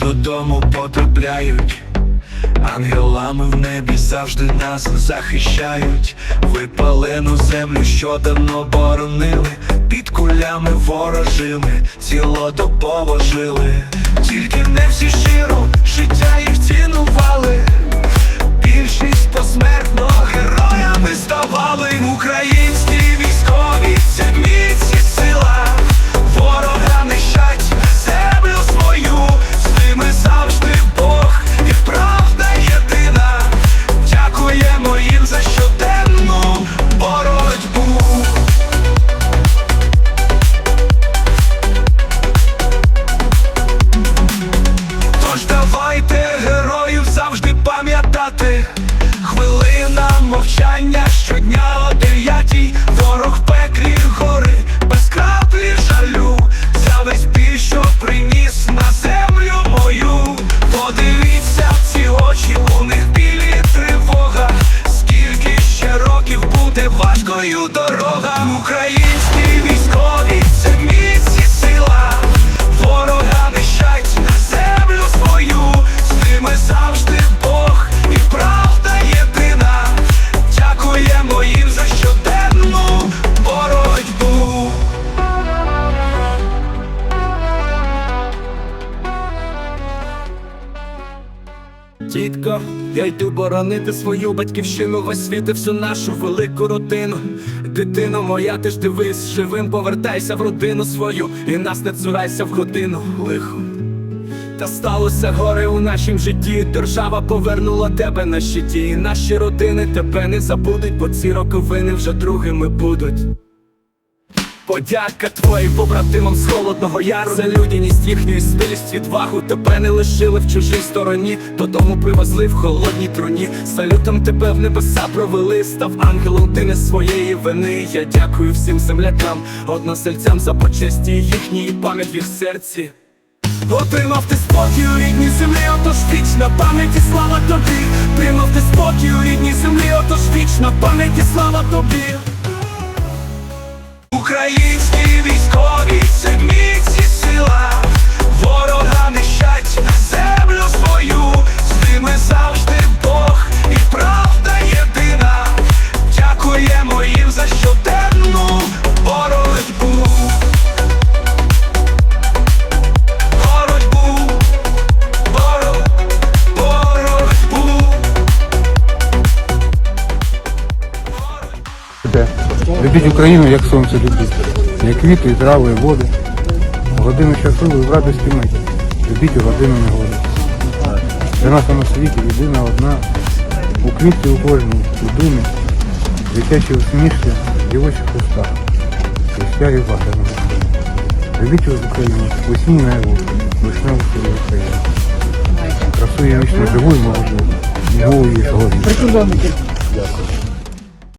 додому потрапляють, ангелами в небі завжди нас захищають, випалену землю, що давно боронили, під кулями ворожими, цілодобово жили, тільки не всі щиро життя їх цінували. Дякуємо їм за щоденну буде важкою дорога Українські Тітко, я йду боронити свою батьківщину, і всю нашу велику родину. Дитино моя, ти ж дивись, живим повертайся в родину свою, і нас не цурайся в годину лиху. Та сталося горе у нашім житті. Держава повернула тебе на щиті. І наші родини тебе не забудуть, бо ці роковини вже другими будуть. Подяка твоїм побратимам з холодного яру. За людяність їхньої стилість відвагу Тебе не лишили в чужій стороні. Додому привезли в холодній труні. Салютом тебе в небеса провели. Став ангелом, ти не своєї вини. Я дякую всім землякам, односельцям за почесті їхній пам'ять в серці. Отримав ти спокій у рідній землі, отож вічна пам'ять і слава тобі. Отримав ти спокій у рідній землі, отож вічна пам'ять і слава тобі Українські військові, Любіть Україну, як сонце любіть, як квіти, і трави, і води. В годину щасливої в радості мить. Любіть у годину негоди. Для нас на світі єдина одна, у квітці у кожній, у думі, дитячі усмішки, дівочих устах, Христя і вата на. Любіть Україну, усі наяву, вишневу свою Україну. Красу її вічно живу і молоду, її сьогодні.